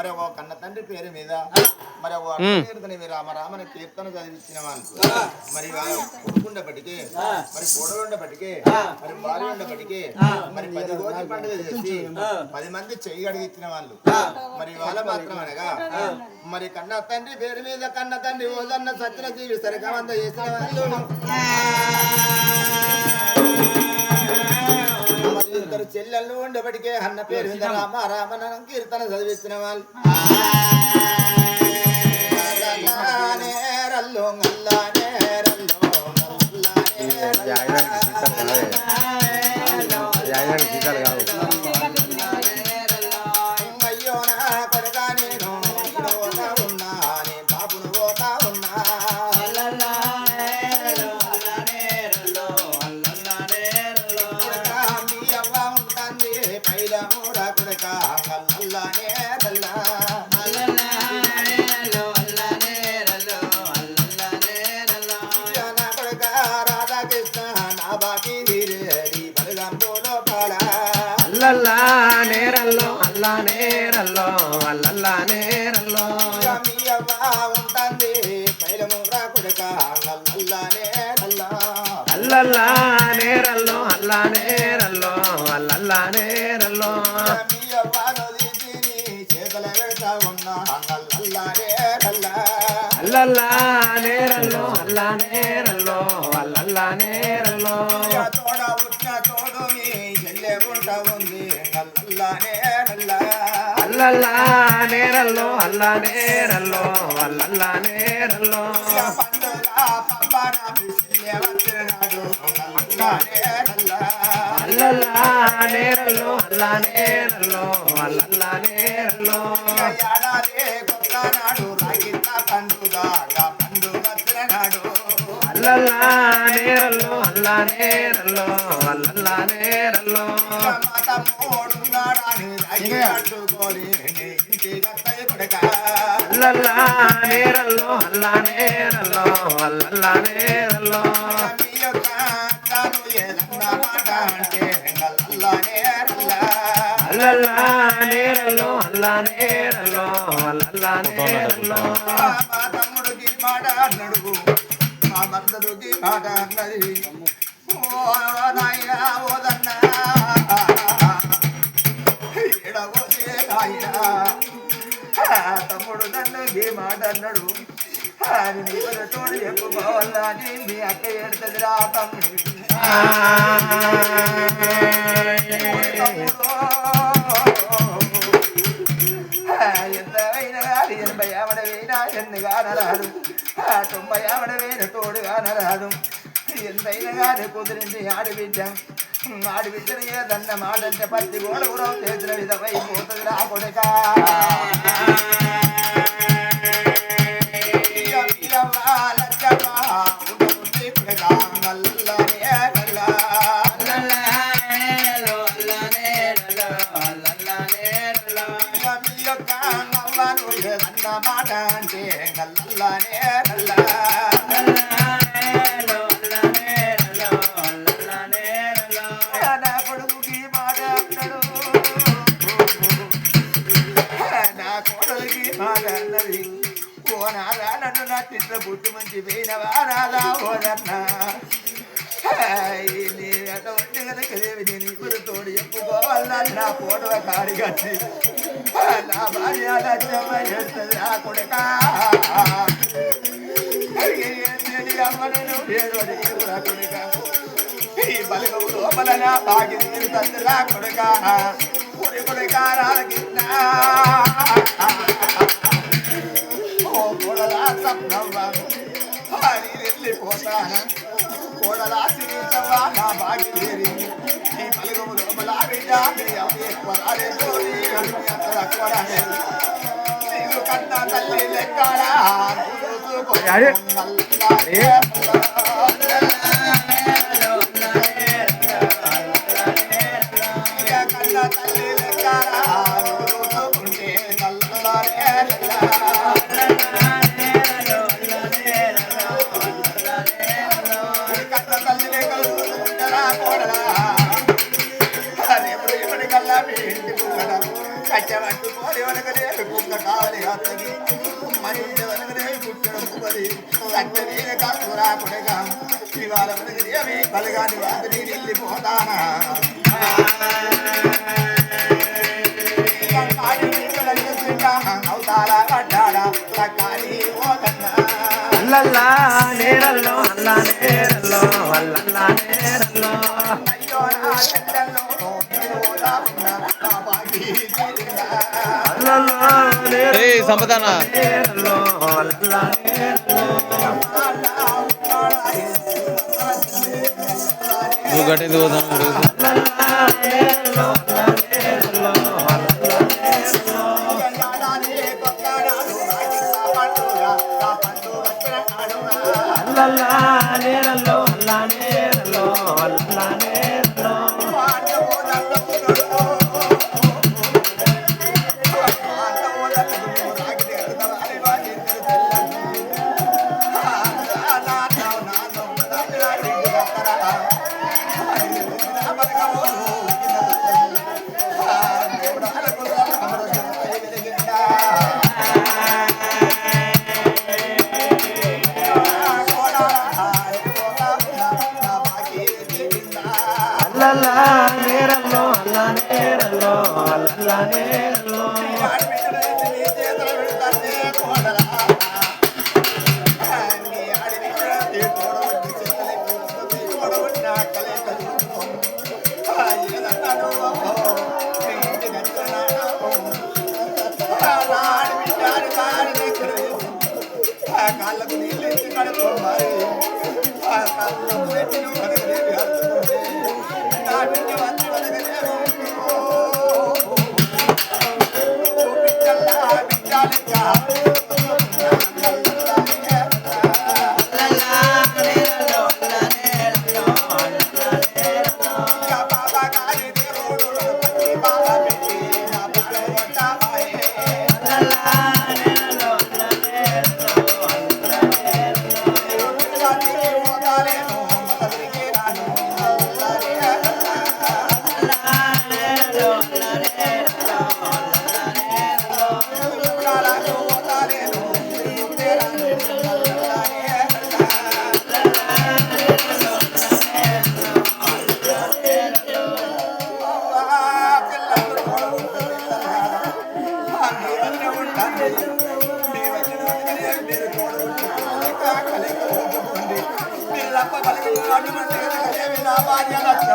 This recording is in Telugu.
మరి ఓ కన్న తండ్రి పేరు మీద మరి ఓ కీర్తన మీద రామ రామని కీర్తన చదివించిన వాళ్ళు మరి కొడుకుండబట్టికి మరి కోడలుండబట్టికి మరి భార్య ఉండబట్టికి మరి పది రోజుల పండుగ చేసి పది మంది చెయ్యి అడిగిచ్చిన వాళ్ళు. మరి వాళ్ళ మాత్రం అనగా మరి కన్న తండ్రి పేరు మీద కన్న తండ్రి ఓదన్న సత్యన జీవి సరిగమంత చేసిన వాళ్ళు మరి ఇద్దరు చెల్లెళ్ళు ఉండబడికే అన్న పేరు రామ. రామన కీర్తన చదివించిన వాళ్ళు. అల్లల్లా నేరల్లో అల్లా నేరల్లో అల్లల్లా నేరల్లో. ఉంటుంది అల్లల్లా నేరల్లో అల్లా నేరల్లో అల్లల్లా నేరల్లో. చేతుల అల్లల్లా నేరల్లో అల్లా నేరల్లో అల్లల్లా నేరల్లో. తోడ పుట్టిన తోడు అల్లల్లా నేరల్లో అల్లా నేరల్లో అల్లల్లా నేరల్లో అల్లల్లా నేరల్లో అల్లా నేరల్లో అల్లల్లా నేరల్లో అల్లల్లా నేరల్లో అల్లా నేరల్లో అల్లల్లా నేరల్లో మా తమ్ముడున్నాడని రాగి కట్టుకొని నీ ఇంటి గత్తయ్య కొడుక అల్లల్లా నేరల్లో అల్లా నేరల్లో అల్లల్లా నేరల్లో మీ యొక్క అక్కను ఏదన్నా మాట అంటే నల్లనే నల్ల అల్లల్లా నేరల్లో అల్లా నేరల్లో అల్లల్లా నేరల్లో మా తమ్ముడికి మాట అన్నాడు. మా మద్దతుకి మాట అన్నది. తమ్ముడు నన్ను ఈ మాట అన్నాడు అని నీకు తోడు చెప్పుకోవాలా అని మీ అక్క ఏడుతుంది రా తమ్ముడు ఎంత అయినా కాదు ఎనభై ఆవిడ వేయినా ఎన్ని కానరాదు తొంభై ఆవిడ వేయిన తోడు కానరాదు ఎంతైనా కానీ కుదిరింది ఆడబిడ్డ ఆడబిడ్డని ఏదన్న మాట అంటే పత్తి గోడ కూడా చేసిన విధమై రా కొడుక మాట అంటే నల్లనే నన్ను నా మంచి పోయినవా నాదా ఓదన్నా నీ అటువంటి కనుక దేవి నేను ఇప్పుడు తోడు చెప్పుకోవాలని నా పోటవ కాడి కట్టి నా భార్య చేస్తుంది నా కొడుక. అమ్మను నువ్వు ఈ బలుగు లోపల నా తండ్రి కొడలా సప్నవ్వ అని వెళ్ళిపోతాను కోడలా తిరుగుతావా నా బాగి చేరి నీ పలుగు లోపల బిడ్డ మీ అమ్మ ఎక్కువ రాలేదు నీ అమ్మ అంత తక్కువ రాలేదు నీకు కన్నా తల్లి లెక్కడా అరే. రేపు ఇప్పటికల్లా మీ ఇంటి అత్తగి మరి పుట్టడం పువ్వది సట్టవీర కాకురా కొడగా ఇవాళ మనకి ఏమి కలగాని వాదిని వెళ్ళిపోతానా అల్లల్లా నేరల్లో అల్లా నేరల్లో అల్లల్లా నేరల్లో అయ్యో నా చెల్లెల్లో సంపదాన నువ్వు గట్టి నేరల్లో కాళ్ళకు నీళ్ళు ఎత్తి కడుక్కోవాలి ఆ కాళ్ళకు పెట్టిన వదగలేవి అర్థం నా బిడ్డ నా భార్య లక్ష